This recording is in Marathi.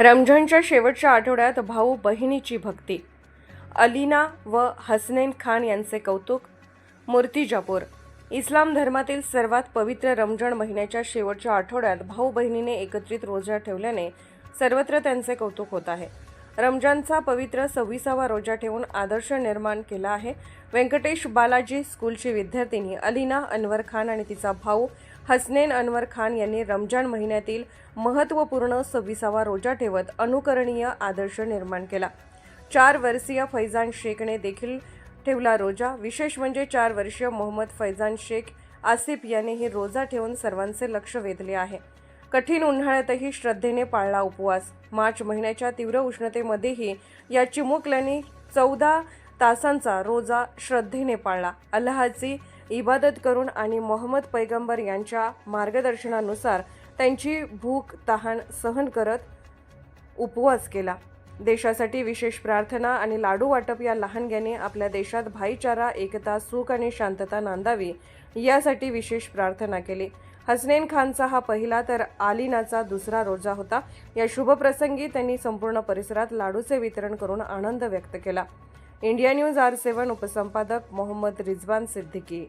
रमजानच्या शेवटच्या आठवड्यात भाऊ बहिणीची भक्ती. अलीना व हसनैन खान यांचे कौतुक. मूर्तिजापूर इस्लाम धर्मातील सर्वात पवित्र रमजान महिन्याच्या शेवटच्या आठवड्यात भाऊ बहिणीने एकत्रित रोजा ठेवल्याने सर्वत्र त्यांचे कौतुक होत आहे. रमजानचा पवित्र सव्वीसावा रोजा ठेवून आदर्श निर्माण केला आहे. व्यंकटेश बालाजी स्कूलची विद्यार्थिनी अलिना अनवर खान आणि तिचा भाऊ हसनेन अनवर खान यांनी रमजान महिन्यातील महत्त्वपूर्ण सव्वीसावा रोजा ठेवत अनुकरणीय आदर्श निर्माण केला. चार वर्षीय फैजान शेखने देखील ठेवला रोजा. विशेष म्हणजे चार वर्षीय मोहम्मद फैजान शेख आसिफ यानेही रोजा ठेवून सर्वांचे लक्ष वेधले आहे. कठीण उन्हाळ्यातही श्रद्धेने पाळला उपवास. मार्च महिन्याच्या तीव्र उष्णतेमध्येही या चिमुकल्याने चौदा तासांचा रोजा श्रद्धेने पाळला. अल्लाहची इबादत करून आणि मोहम्मद पैगंबर यांच्या मार्गदर्शनानुसार त्यांची भूक तहान सहन करत उपवास केला. देशासाठी विशेष प्रार्थना आणि लाडू वाटप या लहानग्याने आपल्या देशात भाईचारा एकता सुख आणि शांतता नांदावी यासाठी विशेष प्रार्थना केली. हसनेन खानचा हा पहिला तर आलिनाचा दुसरा रोजा होता. या शुभप्रसंगी त्यांनी संपूर्ण परिसरात लाडूचे वितरण करून आनंद व्यक्त केला. इंडिया न्यूज आर सेवन उपसंपादक मोहम्मद रिजवान सिद्दीकी.